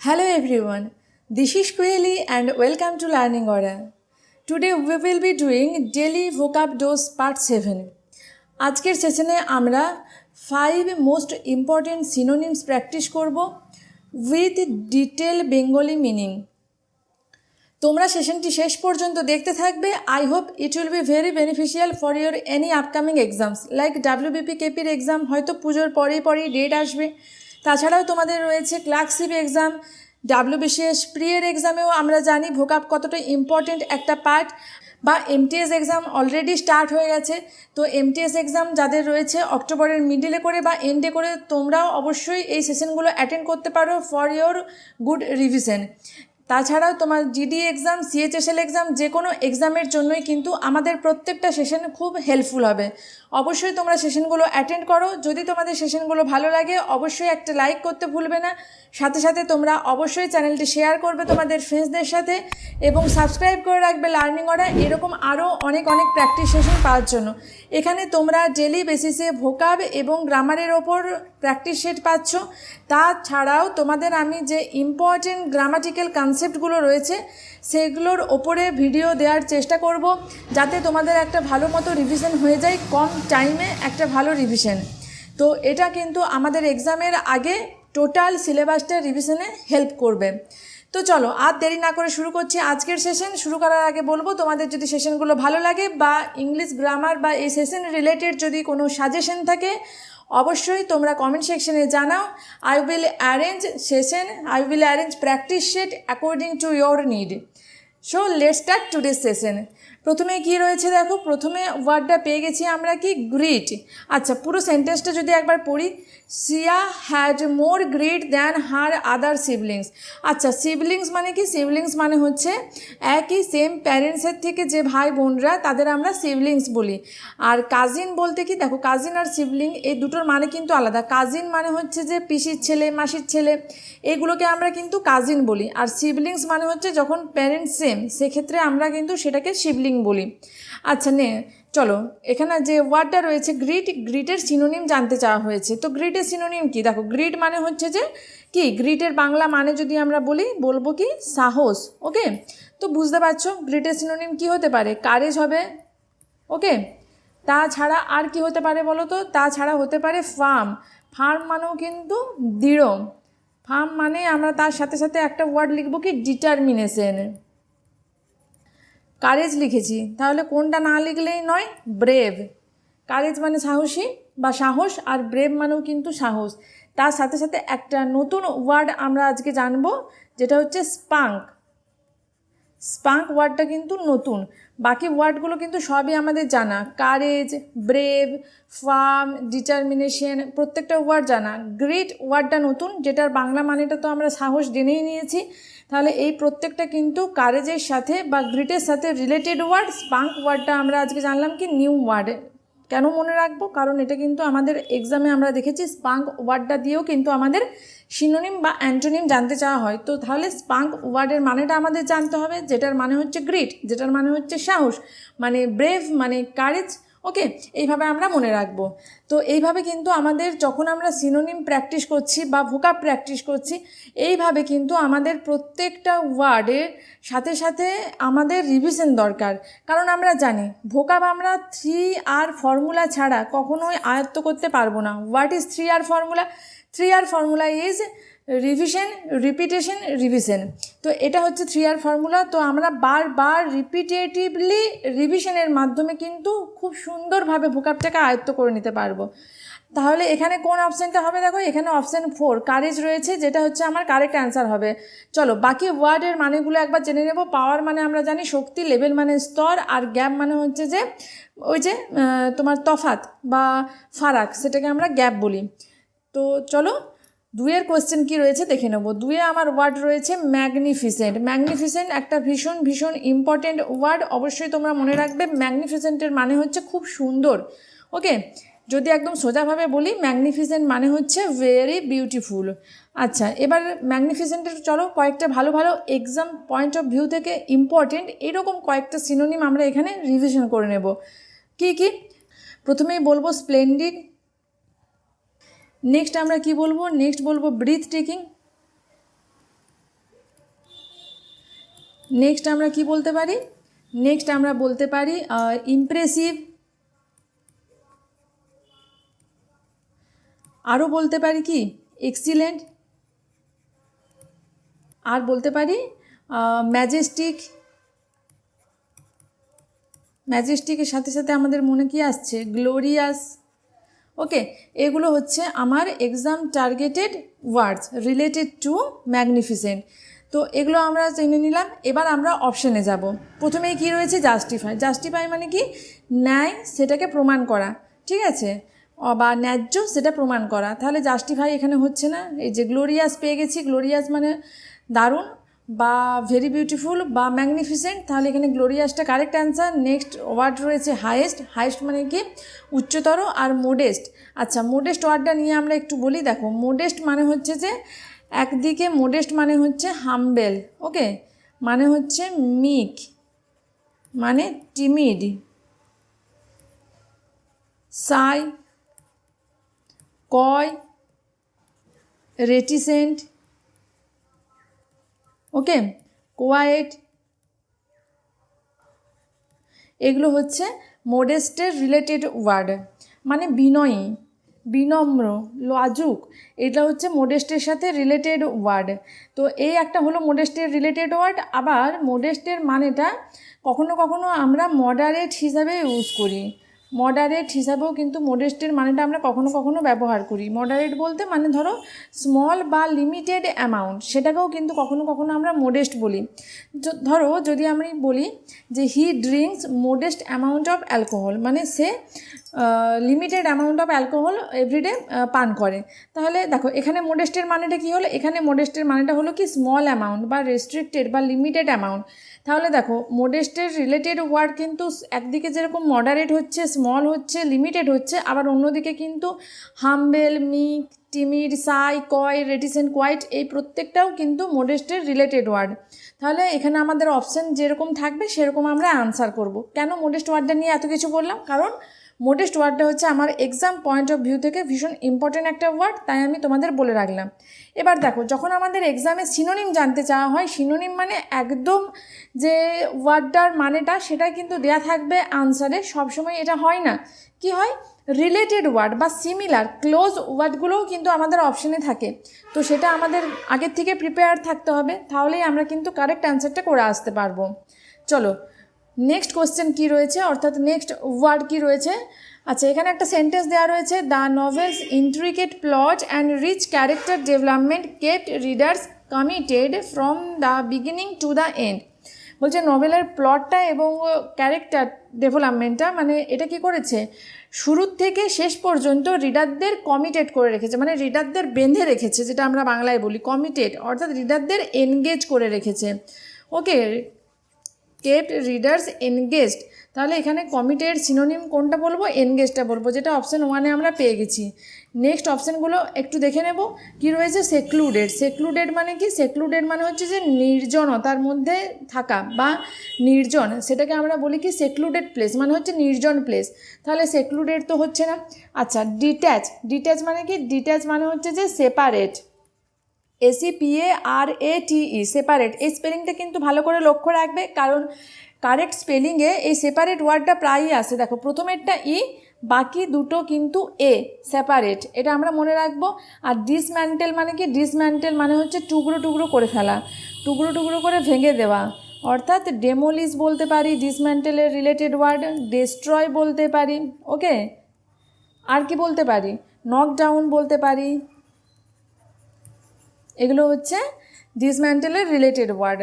Hello everyone, this is Kueli and welcome to Learning Aura. Today we will be doing daily vocab dose part 7. আজকের সেশনে আমরা five most important synonyms practice করব with detail Bengali meaning তোমরা সেশনটি শেষ পর্যন্ত দেখতে থাকবে I hope it will be very beneficial for your any upcoming exams like WBP কেপির exam হয়তো পুজোর পরেই পরেই ডেট আসবে তাছাড়াও তোমাদের রয়েছে ক্লার্কশিপ এক্সাম, ডাব্লিউবিসিএস প্রিয়ের এক্সামেও আমরা জানি ভোকাপ কতটা ইম্পর্টেন্ট একটা পার্ট, বা এমটিএস এক্সাম অলরেডি স্টার্ট হয়ে গেছে, তো এমটিএস এক্সাম যাদের রয়েছে অক্টোবরের মিডিলে করে বা এন্ডে করে তোমরাও অবশ্যই এই সেশনগুলো অ্যাটেন্ড করতে পারো ফর ইয়োর গুড রিভিশন তাছাড়াও তোমার জিডি এক্সাম সিএচএসএল এক্সাম যে কোনো এক্সামের জন্যই কিন্তু আমাদের প্রত্যেকটা সেশন খুব হেল্পফুল হবে। অবশ্যই তোমরা সেশনগুলো অ্যাটেন্ড করো। যদি তোমাদের সেশনগুলো ভালো লাগে, অবশ্যই একটা লাইক করতে ভুলবে না। সাথে সাথে তোমরা অবশ্যই চ্যানেলটি শেয়ার করবে তোমাদের ফ্রেন্ডসদের সাথে এবং সাবস্ক্রাইব করে রাখবে লার্নিং অরা এরকম আরও অনেক অনেক প্র্যাকটিস সেশন পাওয়ার জন্য। এখানে তোমরা ডেলি বেসিসে ভোকাব এবং গ্রামারের ওপর প্র্যাকটিস সেট পাচ্ছ। তাছাড়াও তোমাদের আমি যে ইম্পর্টেন্ট গ্রামাটিক্যাল কনসেপ্টগুলো রয়েছে, সেগুলোর ওপরে ভিডিও দেওয়ার চেষ্টা করব, যাতে তোমাদের একটা ভালো মতো রিভিশন হয়ে যায়, কম টাইমে একটা ভালো রিভিশন তো এটা কিন্তু আমাদের এক্সামের আগে টোটাল সিলেবাসটা রিভিশনে হেল্প করবে। তো চলো, আর দেরি না করে শুরু করছি আজকের সেশন শুরু করার আগে বলব, তোমাদের যদি সেশনগুলো ভালো লাগে বা ইংলিশ গ্রামার বা এই সেশন রিলেটেড যদি কোনো সাজেশন থাকে অবশ্যই তোমরা কমেন্ট সেকশনে জানাও। I will arrange session I will arrange practice set according to your need so let start today session প্রথমে কি রয়েছে দেখো? প্রথমে ওয়ার্ডটা পেয়ে গেছি আমরা কি? গ্রিট আচ্ছা পুরো সেন্টেন্সটা যদি একবার পড়ি। Siya had more grit than her other siblings. আচ্ছা সিবলিংস মানে কি? সিবলিংস মানে হচ্ছে একই সেম প্যারেন্টসের থেকে যে ভাই বোনরা, তাদের আমরা সিবলিংস বলি। আর কাজিন বলতে কি? দেখো, কাজিন আর সিবলিং এই দুটোর মানে কিন্তু আলাদা। কাজিন মানে হচ্ছে যে পিসির ছেলে, মাসির ছেলে, এগুলোকে আমরা কিন্তু কাজিন বলি। আর সিবলিংস মানে হচ্ছে যখন প্যারেন্টস সেম, সেক্ষেত্রে আমরা কিন্তু সেটাকে শিবলিং বলি। আচ্ছা নে, চলো, এখানে যে ওয়ার্ডটা রয়েছে গ্রিট গ্রিটের সিনোনিম জানতে চাওয়া হয়েছে। তো গ্রিটের সিনোনিম কি? দেখো গ্রিট মানে হচ্ছে যে, কি? গ্রিটের বাংলা মানে যদি আমরা বলি, বলব কি? সাহস ওকে তো বুঝতে পারছ? গ্রিটের সিনোনিম কি হতে পারে? কারেজ হবে ওকে তাছাড়া আর কি হতে পারে বলো তো? তাছাড়া হতে পারে ফার্ম ফার্ম মানেও কিন্তু দৃঢ়। ফার্ম মানে আমরা তার সাথে সাথে একটা ওয়ার্ড লিখব কি? ডিটারমিনেশন কারেজ লিখেছি। তাহলে কোনটা না লিখলেই নয়? ব্রেভ। কারেজ মানে সাহসী বা সাহস, আর ব্রেভ মানেও কিন্তু সাহস। তার সাথে সাথে একটা নতুন ওয়ার্ড আমরা আজকে জানব, যেটা হচ্ছে স্পাঙ্ক। স্পাঙ্ক ওয়ার্ডটা কিন্তু নতুন। বাকি ওয়ার্ডগুলো কিন্তু সবই আমাদের জানা। কারেজ ব্রেভ ফার্ম ডিটারমিনেশন প্রত্যেকটা ওয়ার্ড জানা। গ্রেট ওয়ার্ডটা নতুন, যেটার বাংলা মানেটা তো আমরা সাহস জেনেই নিয়েছি। তাহলে এই প্রত্যেকটা কিন্তু কারেজের সাথে বা গ্রিটের সাথে রিলেটেড ওয়ার্ড স্পাঙ্ক ওয়ার্ডটা আমরা আজকে জানলাম কি নিউ ওয়ার্ড কেন মনে রাখব? কারণ এটা কিন্তু আমাদের এক্সামে আমরা দেখেছি, স্পাঙ্ক ওয়ার্ডটা দিয়েও কিন্তু আমাদের সিনোনিম বা অ্যান্টোনিম জানতে চাওয়া হয়। তো তাহলে স্পাঙ্ক ওয়ার্ডের মানেটা আমাদের জানতে হবে, যেটার মানে হচ্ছে গ্রিট যেটার মানে হচ্ছে সাহস মানে ব্রেভ মানে কারেজ ওকে, এইভাবে আমরা মনে রাখব। তো এইভাবে কিন্তু আমাদের যখন আমরা সিনোনিম প্র্যাকটিস করছি বা ভোকাপ প্র্যাকটিস করছি, এইভাবে কিন্তু আমাদের প্রত্যেকটা ওয়ার্ডের সাথে সাথে আমাদের রিভিশন দরকার। কারণ আমরা জানি ভোকাপ আমরা থ্রি আর ফর্মুলা ছাড়া কখনোই আয়ত্ত করতে পারব না। What is three R formula three R formula is revision repetition revision তো এটা হচ্ছে থ্রি আর ফর্মুলা তো আমরা বারবার রিপিটেটিভলি রিভিশনের মাধ্যমে কিন্তু খুব সুন্দরভাবে ভোকাপটাকে আয়ত্ত করে নিতে পারব। তাহলে এখানে কোন অপশানটা হবে দেখো? এখানে অপশান ফোর কারেজ রয়েছে, যেটা হচ্ছে আমার কারেক্ট অ্যান্সার হবে। চলো, বাকি ওয়ার্ডের মানেগুলো একবার জেনে নেব। পাওয়ার মানে আমরা জানি শক্তি লেভেল মানে স্তর, আর গ্যাপ মানে হচ্ছে যে, ওই যে তোমার তফাত বা ফারাক, সেটাকে আমরা গ্যাপ বলি। তো চলো দুয়ের কোয়েশ্চেন কি রয়েছে দেখে নেব। দুয়ে আমার ওয়ার্ড রয়েছে ম্যাগনিফিসেন্ট ম্যাগনিফিসেন্ট একটা ভীষণ ভীষণ ইম্পর্টেন্ট ওয়ার্ড অবশ্যই তোমরা মনে রাখবে ম্যাগনিফিসেন্টের মানে হচ্ছে খুব সুন্দর। ওকে যদি একদম সোজাভাবে বলি ম্যাগনিফিসেন্ট মানে হচ্ছে ভেরি বিউটিফুল আচ্ছা এবার ম্যাগনিফিসেন্টের চলো, কয়েকটা ভালো ভালো এক্সাম পয়েন্ট অফ ভিউ থেকে ইম্পর্টেন্ট এরকম কয়েকটা সিনোনিম আমরা এখানে রিভিশন করে নেব। কি কি? প্রথমেই বলব স্প্লেন্ডিড নেক্সট আমরা কি বলব? নেক্সট বলব ব্রিথ টেকিং নেক্সট আমরা কি বলতে পারি? নেক্সট আমরা বলতে পারি ইমপ্রেসিভ আরও বলতে পারি কি? এক্সিলেন্ট আর বলতে পারি ম্যাজেস্টিক ম্যাজেস্টিকের সাথে সাথে আমাদের মনে কি আসছে? গ্লোরিয়াস ওকে এগুলো হচ্ছে আমার exam targeted words related to magnificent তো এগুলো আমরা জেনে নিলাম, এবার আমরা অপশানে যাব। প্রথমেই কি রয়েছে? জাস্টিফাই জাস্টিফাই মানে কি? ন্যায়, সেটাকে প্রমাণ করা। ঠিক আছে? বা ন্যায্য, সেটা প্রমাণ করা। তাহলে জাস্টিফাই এখানে হচ্ছে না। এই যে গ্লোরিয়াস পেয়ে গেছি গ্লোরিয়াস মানে দারুণ। বা ভেরি বিউটিফুল বা ম্যাগনিফিসেন্ট তাহলে এখানে গ্লোরিয়াসটা কারেক্ট অ্যান্সার নেক্সট ওয়ার্ড রয়েছে হাইয়েস্ট হাইয়েস্ট মানে কি? উচ্চতর আর মোডেস্ট আচ্ছা মোডেস্ট ওয়ার্ডটা নিয়ে আমরা একটু বলি। দেখো মোডেস্ট মানে হচ্ছে যে একদিকে মোডেস্ট মানে হচ্ছে হাম্বেল ওকে মানে হচ্ছে মিক মানে টিমিড সাই কয় রেটিসেন্ট ওকে, কোয়াইট। এগুলো হচ্ছে মোডেস্টের রিলেটেড ওয়ার্ড মানে বিনয়ী, বিনম্র, লাজুক। এটা হচ্ছে মোডেস্টের সাথে রিলেটেড ওয়ার্ড তো এই একটা হলো মোডেস্টের রিলেটেড ওয়ার্ড আবার মোডেস্টের মানেটা কখনো কখনো আমরা মডারেট হিসাবে ইউজ করি। মডারেট হিসাবেও কিন্তু মোডেস্টের মানেটা আমরা কখনো কখনো ব্যবহার করি। মডারেট বলতে মানে ধরো স্মল বা লিমিটেড অ্যামাউন্ট সেটাকেও কিন্তু কখনো কখনো আমরা মোডেস্ট বলি। ধরো যদি আমি বলি যে he drinks modest amount of alcohol মানে সে limited amount of alcohol every day পান করে। তাহলে দেখো, এখানে মোডেস্টের মানেটা কী হলো? এখানে মোডেস্টের মানেটা হলো কি? স্মল অ্যামাউন্ট বা রেস্ট্রিক্টেড বা লিমিটেড অ্যামাউন্ট তাহলে দেখো মোডেস্টের রিলেটেড ওয়ার্ড কিন্তু একদিকে যেরকম মডারেট হচ্ছে স্মল হচ্ছে লিমিটেড হচ্ছে, আবার অন্যদিকে কিন্তু হাম্বেল মিক টিমির সাই কয় রেটিসেন্ট কোয়াইট এই প্রত্যেকটাও কিন্তু মোডেস্টের রিলেটেড ওয়ার্ড তাহলে এখানে আমাদের অপশান যেরকম থাকবে, সেরকম আমরা আনসার করব। কেন মোডেস্ট ওয়ার্ডটা নিয়ে এত কিছু বললাম? কারণ মোডেস্ট ওয়ার্ডটা হচ্ছে আমার এক্সাম পয়েন্ট অফ ভিউ থেকে ভীষণ ইম্পর্টেন্ট একটা ওয়ার্ড তাই আমি তোমাদের বলে রাখলাম। এবার দেখো, যখন আমাদের এক্সামে সিনোনিম জানতে চাওয়া হয় সিনোনিম মানে একদম যে ওয়ার্ডটার মানেটা সেটা কিন্তু দেয়া থাকবে আনসারে সবসময় এটা হয় না। কি হয়? রিলেটেড ওয়ার্ড বা সিমিলার ক্লোজ ওয়ার্ডগুলোও কিন্তু আমাদের অপশানে থাকে। তো সেটা আমাদের আগের থেকে প্রিপেয়ার থাকতে হবে, তাহলেই আমরা কিন্তু কারেক্ট অ্যান্সারটা করে আসতে পারব। চলো নেক্সট কোশ্চেন কি রয়েছে? অর্থাৎ নেক্সট ওয়ার্ড কি রয়েছে? আচ্ছা এখানে একটা সেন্টেন্স দেওয়া রয়েছে। The novels intricate plot and rich character development kept readers committed from the beginning to the end বলছে নভেলের প্লটটা এবং ক্যারেক্টার ডেভেলপমেন্টটা মানে এটা কি করেছে? শুরুর থেকে শেষ পর্যন্ত রিডারদের কমিটেড করে রেখেছে মানে রিডারদের বেঁধে রেখেছে, যেটা আমরা বাংলায় বলি কমিটেড অর্থাৎ রিডারদের এনগেজ করে রেখেছে। ওকে কেপ্ট রিডার্স এনগেজড তাহলে এখানে কমিটেড সিনোনিম কোনটা বলব? এনগেজটা বলব, যেটা অপশান ওয়ানে আমরা পেয়ে গেছি। নেক্সট অপশানগুলো একটু দেখে নেব, কি রয়েছে? সেক্লুডেড সেক্লুডেড মানে কি? সেক্লুডেড মানে হচ্ছে যে নির্জনতার মধ্যে থাকা বা নির্জন, সেটাকে আমরা বলি কি? সেক্লুডেড প্লেস মানে হচ্ছে নির্জন প্লেস তাহলে সেক্লুডেড তো হচ্ছে না। আচ্ছা ডিট্যাচ ডিট্যাচ মানে কি? ডিট্যাচ মানে হচ্ছে যে separate S E P A R A T E separate এই স্পেলিংটা কিন্তু ভালো করে লক্ষ্য রাখবে, কারণ কারেক্ট স্পেলিংয়ে এই সেপারেট ওয়ার্ডটা প্রায়ই আসে। দেখো, প্রথমেরটা ই বাকি দুটো কিন্তু এ সেপারেট এটা আমরা মনে রাখব। আর ডিসম্যান্টেল মানে কি? ডিসম্যান্টেল মানে হচ্ছে টুকরো টুকরো করে ফেলা, টুকরো টুকরো করে ভেঙে দেওয়া। অর্থাৎ ডেমোলিস বলতে পারি ডিসম্যান্টেলের রিলেটেড ওয়ার্ড ডেস্ট্রয় বলতে পারি ওকে আর কি বলতে পারি? নকডাউন বলতে পারি এগুলো হচ্ছে ডিসম্যান্টেলের রিলেটেড ওয়ার্ড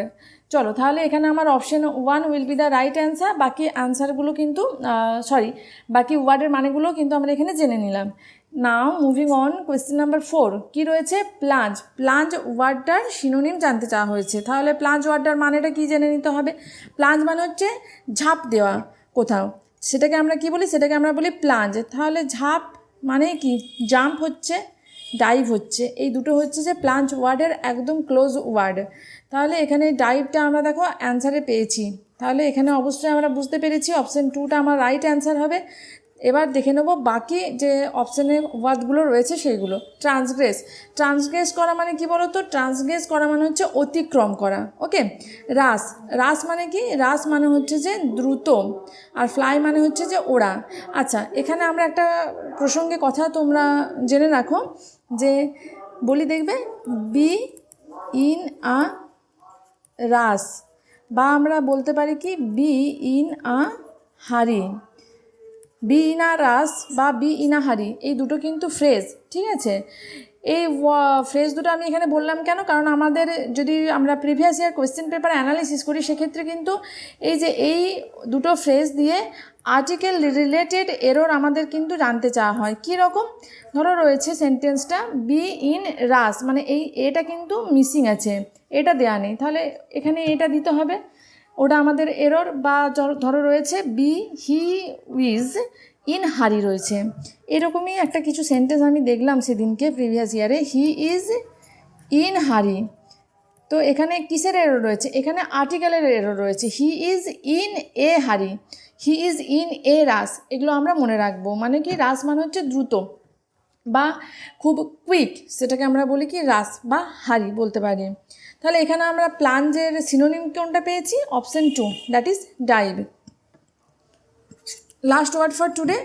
চলো, তাহলে এখানে আমার option one will be the right answer বাকি অ্যান্সারগুলো কিন্তু সরি বাকি ওয়ার্ডের মানেগুলো কিন্তু আমরা এখানে জেনে নিলাম। Now moving on question number four কী রয়েছে? প্লাঞ্জ প্লাঞ্জ ওয়ার্ডটার সিনোনিম জানতে চাওয়া হয়েছে। তাহলে প্লাঞ্জ ওয়ার্ডটার মানেটা কী জেনে নিতে হবে? প্লাঞ্জ মানে হচ্ছে ঝাঁপ দেওয়া কোথাও। সেটাকে আমরা কি বলি? সেটাকে আমরা বলি প্লাঞ্জ তাহলে ঝাঁপ মানে কি? জাম্প হচ্ছে ডাইভ হচ্ছে। এই দুটো হচ্ছে যে প্লাঞ্চ ওয়ার্ডের একদম ক্লোজ ওয়ার্ড তাহলে এখানে ডাইভটা আমরা দেখো অ্যান্সারে পেয়েছি। তাহলে এখানে অবশ্যই আমরা বুঝতে পেরেছি অপশান টুটা আমার রাইট অ্যান্সার হবে। এবার দেখে নেব বাকি যে অপশানের ওয়ার্ডগুলো রয়েছে সেইগুলো ট্রান্সগ্রেস ট্রান্সগ্রেস করা মানে কি বলো তো ট্রান্সগ্রেস করা মানে হচ্ছে অতিক্রম করা। ওকে রাস রাস মানে কি? রাস মানে হচ্ছে যে দ্রুত। আর ফ্লাই মানে হচ্ছে যে ওড়া। আচ্ছা এখানে আমরা একটা প্রসঙ্গে কথা তোমরা জেনে রাখো। যে বলি দেখবে, বি ইন আ রাস। বা আমরা বলতে পারি কি, বি ইন আ হারি বি ইনা রাস বা বি ইন আ হারি, এই দুটো কিন্তু ফ্রেজ ঠিক আছে? এই ফ্রেজ দুটো আমি এখানে বললাম কেন? কারণ আমাদের যদি আমরা previous year question paper analysis করি, সেক্ষেত্রে কিন্তু এই যে এই দুটো ফ্রেজ দিয়ে আর্টিকেল রিলেটেড এরর আমাদের কিন্তু জানতে চাওয়া হয়। কী রকম? ধরো রয়েছে সেন্টেন্সটা বি ইন রাস মানে এই এটা কিন্তু মিসিং আছে, এটা দেয়া নেই। তাহলে এখানে এটা দিতে হবে। ওটা আমাদের এরর বা ধরো রয়েছে বি হি উইজ ইন হারি রয়েছে। এরকমই একটা কিছু সেন্টেন্স আমি দেখলাম সেদিনকে প্রিভিয়াস ইয়ারে হি ইজ ইন হারি। তো এখানে কিসের এরর রয়েছে? এখানে আর্টিকেলের এরর রয়েছে। হি is in a, hurry. He is in a, rush. এগুলো আমরা মনে রাখব। মানে কি, রাস মানে হচ্ছে দ্রুত বা খুব কুইক সেটাকে আমরা বলি কি, রাস বা হারি বলতে পারি। তাহলে এখানে আমরা প্লাঞ্জের সিনোনিম কোনটা পেয়েছি? Option two that is dive last word for today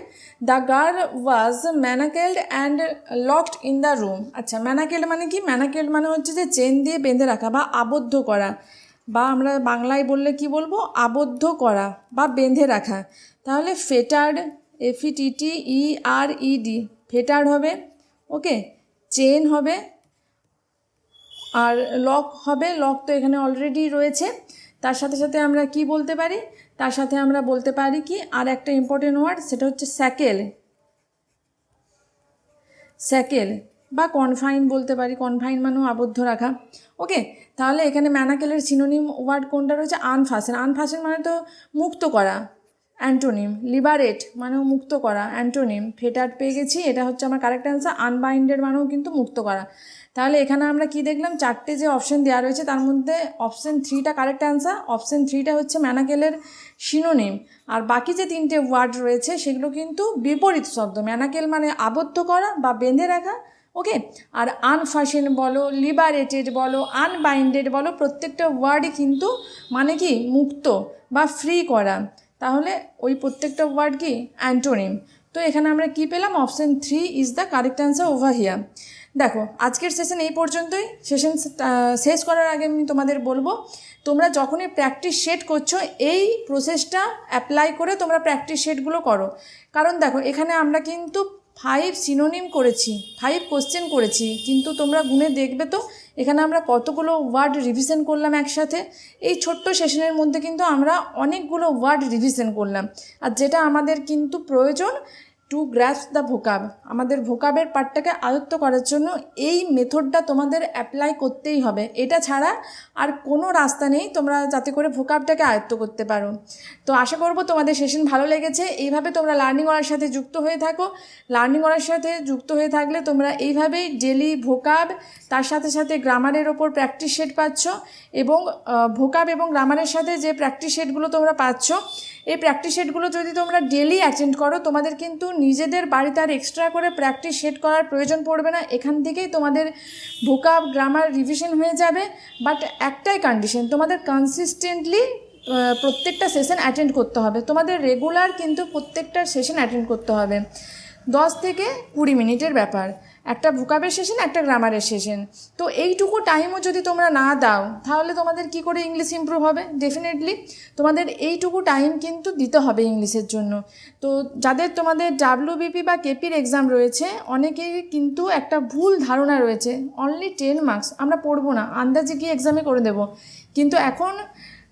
the girl was manacled and locked in the room আচ্ছা ম্যানাকেল্ড মানে কি? ম্যানাকেল্ড মানে হচ্ছে যে চেন দিয়ে বেঁধে রাখা বা আবদ্ধ করা বা আমরা বাংলায় বললে কি বলব? আবদ্ধ করা বা বেঁধে রাখা। তাহলে ফেটার্ড এফিটিটি ই আর ইডি ফেটার্ড হবে ওকে চেন হবে আর লক হবে লক তো এখানে অলরেডি রয়েছে। তার সাথে সাথে আমরা কি বলতে পারি? তার সাথে আমরা বলতে পারি কি, আর একটা ইম্পর্টেন্ট ওয়ার্ড সেটা হচ্ছে স্যাকেল স্যাকেল বা কনফাইন বলতে পারি কনফাইন মানেও আবদ্ধ রাখা। ওকে তাহলে এখানে ম্যানাকেলের সিনোনিম ওয়ার্ড কোনটা রয়েছে? আনফাসেন আনফাসেন মানে তো মুক্ত করা অ্যান্টোনিম লিবারেট মানেও মুক্ত করা অ্যান্টোনিম ফেটার পেয়ে গেছি, এটা হচ্ছে আমার কারেক্ট অ্যান্সার আনবাইন্ডেড মানেও কিন্তু মুক্ত করা। তাহলে এখানে আমরা কি দেখলাম? চারটে যে অপশন দেওয়া রয়েছে, তার মধ্যে অপশন থ্রিটা কারেক্ট অ্যান্সার অপশন থ্রিটা হচ্ছে ম্যানাকেলের সিনোনিম আর বাকি যে তিনটে ওয়ার্ড রয়েছে, সেগুলো কিন্তু বিপরীত শব্দ। ম্যানাকেল মানে আবদ্ধ করা বা বেঁধে রাখা ওকে আর আনফাসেন বলো লিবারেটেড বলো আনবাইন্ডেড বলো, প্রত্যেকটা ওয়ার্ডই কিন্তু মানে কি? মুক্ত বা ফ্রি করা। তাহলে ওই প্রত্যেকটা ওয়ার্ড কি? অ্যান্টোনিম তো এখানে আমরা কি পেলাম? Option three is the correct answer over here দেখো, আজকের সেশন এই পর্যন্তই। সেশন শেষ করার আগে আমি তোমাদের বলব, তোমরা যখনই প্র্যাকটিস সেট করছ, এই প্রসেসটা অ্যাপ্লাই করে তোমরা প্র্যাকটিস সেটগুলো করো। কারণ দেখো, এখানে আমরা কিন্তু ফাইভ সিনোনিম করেছি ফাইভ কোশ্চেন করেছি, কিন্তু তোমরা গুনে দেখবে তো, এখানে আমরা কতগুলো ওয়ার্ড রিভিশন করলাম একসাথে। এই ছোট্ট সেশনের মধ্যে কিন্তু আমরা অনেকগুলো ওয়ার্ড রিভিশন করলাম। আর যেটা আমাদের কিন্তু প্রয়োজন টু গ্র্যাস দ্য ভোকাব আমাদের ভোকাবের পার্টটাকে আয়ত্ত করার জন্য এই মেথডটা তোমাদের অ্যাপ্লাই করতেই হবে। এটা ছাড়া আর কোনো রাস্তা নেই তোমরা যাতে করে ভোকাবটাকে আয়ত্ত করতে পারো। তো আশা করব তোমাদের সেশন ভালো লেগেছে। এইভাবে তোমরা লার্নিং করার সাথে যুক্ত হয়ে থাকো। লার্নিং করার সাথে যুক্ত হয়ে থাকলে তোমরা এইভাবেই ডেলি ভোকাব তার সাথে সাথে গ্রামারের ওপর প্র্যাকটিস সেট পাচ্ছ এবং ভোকাব এবং গ্রামারের সাথে যে প্র্যাকটিস সেটগুলো তোমরা পাচ্ছ, এই প্র্যাকটিস সেটগুলো যদি তোমরা ডেলি অ্যাটেন্ড করো, তোমাদের কিন্তু নিজেদের বাড়িতে আর এক্সট্রা করে প্র্যাকটিস সেট করার প্রয়োজন পড়বে না। এখান থেকেই তোমাদের ভোকাব গ্রামার রিভিশন হয়ে যাবে। বাট একটাই কন্ডিশন তোমাদের কনসিস্টেন্টলি প্রত্যেকটা সেশন অ্যাটেন্ড করতে হবে। তোমাদের রেগুলার কিন্তু প্রত্যেকটা সেশন অ্যাটেন্ড করতে হবে। দশ থেকে কুড়ি মিনিটের ব্যাপার। একটা ভোকাবের সেশন একটা গ্রামারের সেশন তো এইটুকু টাইমও যদি তোমরা না দাও, তাহলে তোমাদের কি করে ইংলিশ ইমপ্রুভ হবে? ডেফিনেটলি তোমাদের এইটুকু টাইম কিন্তু দিতে হবে ইংলিশের জন্য। তো যাদের তোমাদের ডাব্লিউবিপি বা কেপির এক্সাম রয়েছে অনেকেই কিন্তু একটা ভুল ধারণা রয়েছে। অনলি টেন মার্কস আমরা পড়ব না, আন্দাজে গিয়ে এক্সামে করে দেব। কিন্তু এখন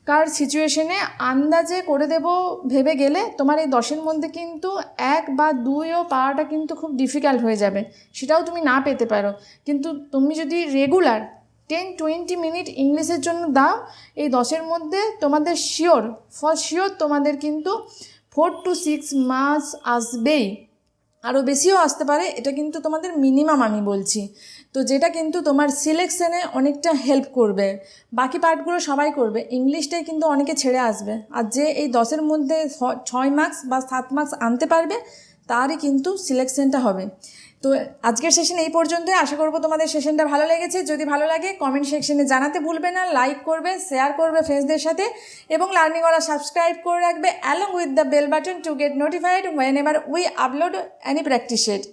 কার সিচুয়েশনে আন্দাজে করে দেব ভেবে গেলে তোমার এই দশের মধ্যে কিন্তু এক বা দুইও পাওয়াটা কিন্তু খুব ডিফিকাল্ট হয়ে যাবে। সেটাও তুমি না পেতে পারো। কিন্তু তুমি যদি রেগুলার টেন টোয়েন্টি মিনিট ইংলিশের জন্য দাও, এই দশের মধ্যে তোমাদের শিওর ফর শিওর তোমাদের কিন্তু ফোর টু সিক্স মাস আসবেই। আরও বেশিও আসতে পারে, এটা কিন্তু তোমাদের মিনিমাম আমি বলছি। তো যেটা কিন্তু তোমার সিলেকশনে অনেকটা হেল্প করবে। বাকি পার্টগুলো সবাই করবে। ইংলিশটাই কিন্তু অনেকে ছেড়ে আসবে। আর যে এই দশের মধ্যে ছয় মার্কস বা সাত মার্কস আনতে পারবে, তারই কিন্তু সিলেকশনটা হবে। তো আজকের সেশন এই পর্যন্তই। আশা করব তোমাদের সেশনটা ভালো লেগেছে। যদি ভালো লাগে কমেন্ট সেকশনে জানাতে ভুলবে না। লাইক করবে শেয়ার করবে ফ্রেন্ডসদের সাথে। এবং লার্নিং ওরা সাবস্ক্রাইব করে রাখবে along with the bell button to get notified whenever we upload any practice set